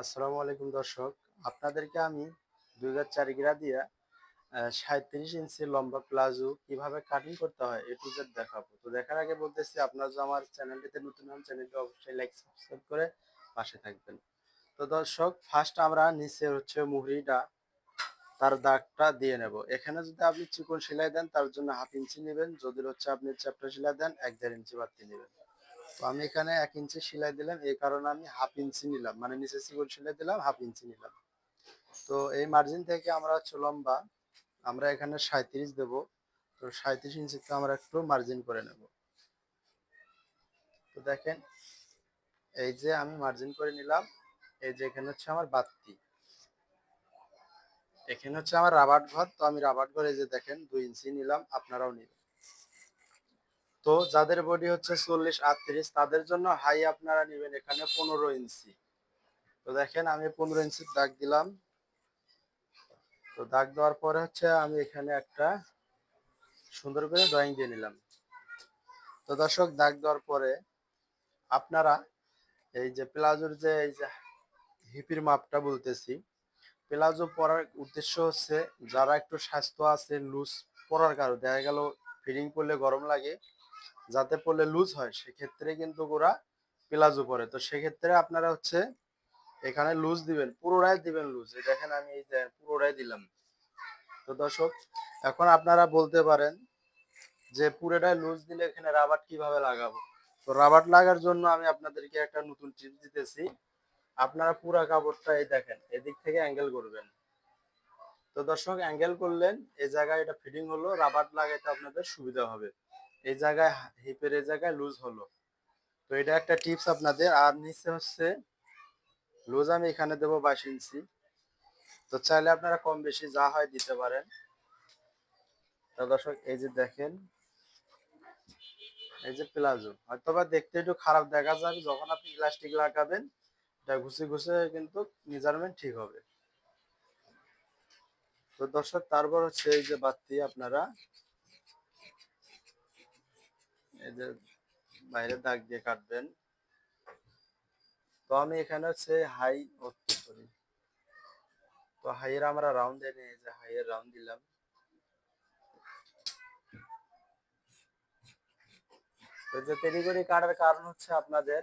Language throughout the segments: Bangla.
আসসালামু আলাইকুম দর্শক। আপনাদেরকে আমি দুই হাজার চার গিরা দিয়ে সাঁত্রিশ ইঞ্চি লম্বা প্লাজো কীভাবে কাটিং করতে হয় এ টু দেখাবো। তো দেখার আগে বলতেছি, আপনারা যে আমার চ্যানেলটিতে নতুন হন, চ্যানেলটি অবশ্যই লাইক সাবস্ক্রাইব করে পাশে থাকবেন। তো দর্শক ফার্স্ট আমরা নিচে হচ্ছে মুহুরিটা তার দাগটা দিয়ে নেব। এখানে যদি আপনি চিকন সেলাই দেন, তার জন্য হাফ ইঞ্চি নেবেন। যদি হচ্ছে আপনি চ্যাপ্টার সেলাই দেন, এক দেড় ইঞ্চি বাড়তি নেবেন। তো আমি এখানে এক ইঞ্চি সেলাই দিলাম, এই কারণে আমি হাফ ইঞ্চি নিলাম। মানে নিচে চিকন সেলাই দিলাম, হাফ ইঞ্চি নিলাম। তো এই মার্জিন থেকে আমরা হচ্ছে লম্বা, আমরা এখানে সাঁত্রিশ দেব। তো সাঁত্রিশ ইঞ্চিতে আমরা একটু মার্জিন করে নেব। তো দেখেন, এই যে আমি মার্জিন করে নিলাম, এই যে এখানে হচ্ছে আমার বাত্তি এখানে হচ্ছে আমার রাবার ঘর, তো আমি রাবার ঘরে যে দেখেন, দুই ইঞ্চি নিলাম, আপনারাও নিবেন। তো যাদের বডি হচ্ছে চল্লিশ, আটত্রিশ, তাদের জন্য হাই আপনারা নেবেন এখানে পনেরো ইঞ্চি তো দেখেন আমি পনেরো ইঞ্চির দাগ দিলাম। তো দাগ দেওয়ার পরে হচ্ছে আমি এখানে একটা সুন্দর করে ড্রয়িং দিয়ে নিলাম। তো দর্শক, দাগ দেওয়ার পরে আপনারা এই যে প্লাজোর যে এই যে হিপির মাপটা বলতেছি, প্লাজো পরার উদ্দেশ্য হচ্ছে যারা একটু স্বাস্থ্য আছে লুজ পরার কারণে, দেখা গেল ফিটিং করলে গরম লাগে, যাতে পড়লে লুজ হয়, সেক্ষেত্রে কিন্তু ওরা প্লাজো পরে। তো সেক্ষেত্রে আপনারা হচ্ছে এখানে লুজ দিবেন পুরোটাই দিবেন লুজ দেখেন আমি এই পুরোটাই দিলাম। তো দর্শক, এখন আপনারা বলতে পারেন যে পুরোটাই লুজ দিলে এখানে রাবার কীভাবে লাগাবো? তো রাবার লাগার জন্য আমি আপনাদেরকে একটা নতুন টিপস দিতেছি। আপনারা পুরা কাপড়টা এই দেখেন, এদিক থেকে অ্যাঙ্গেল করবেন। তো দর্শক অ্যাঙ্গেল করলেন এই জায়গায় এটা ফিটিং হলো রাবার লাগাইতে আপনাদের সুবিধা হবে। এই জায়গায় হিপের এই জায়গায় লুজ হলো। তো এটা একটা টিপস আপনাদের। আর নিচে হচ্ছে লুজ আমি এখানে দেবো বাইশ ইঞ্চি। তো চাইলে আপনারা কম বেশি যা হয় দিতে পারেন। তো দর্শক, এই যে দেখেন, এই যে প্লাজো। হয়তোবা দেখতে একটু খারাপ দেখা যাবে, যখন আপনি ইলাস্টিক লাগাবেন, এটা ঘুষে ঘুষে কিন্তু মেজারমেন্ট ঠিক হবে। তো দর্শক, তারপর হচ্ছে এই যে বাতি আপনারা, এই যে বাইরে দাগ দিয়ে কাটবেন। তো আমি এখানে হচ্ছে হাই করি। তো হাইয়ের আমরা রাউন্ড এনে এই যে হাইয়ের রাউন্ড দিলাম। যে কাটার কারণ হচ্ছে আপনাদের,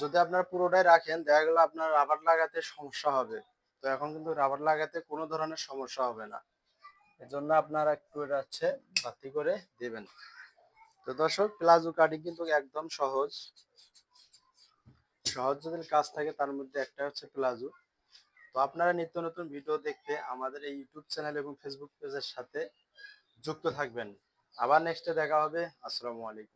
যদি আপনারা পুরোটাই রাখেন, দেখা গেল আপনার রাবার লাগাতে সমস্যা হবে। তো এখন কিন্তু রাবার লাগাতে কোনো ধরনের সমস্যা হবে না। এজন্য আপনারা একটু এটা হচ্ছে বাতি করে দিবেন। তো দর্শক, প্লাজো কাটিং কিন্তু একদম সহজ। সহজ যদি কাজ থাকে, তার মধ্যে একটা হচ্ছে প্লাজো। তো আপনারা নিত্য নতুন ভিডিও দেখতে আমাদের এই ইউটিউব চ্যানেল এবং ফেসবুক পেজের সাথে যুক্ত থাকবেন। আবার নেক্সটে দেখা হবে। আসসালামু আলাইকুম।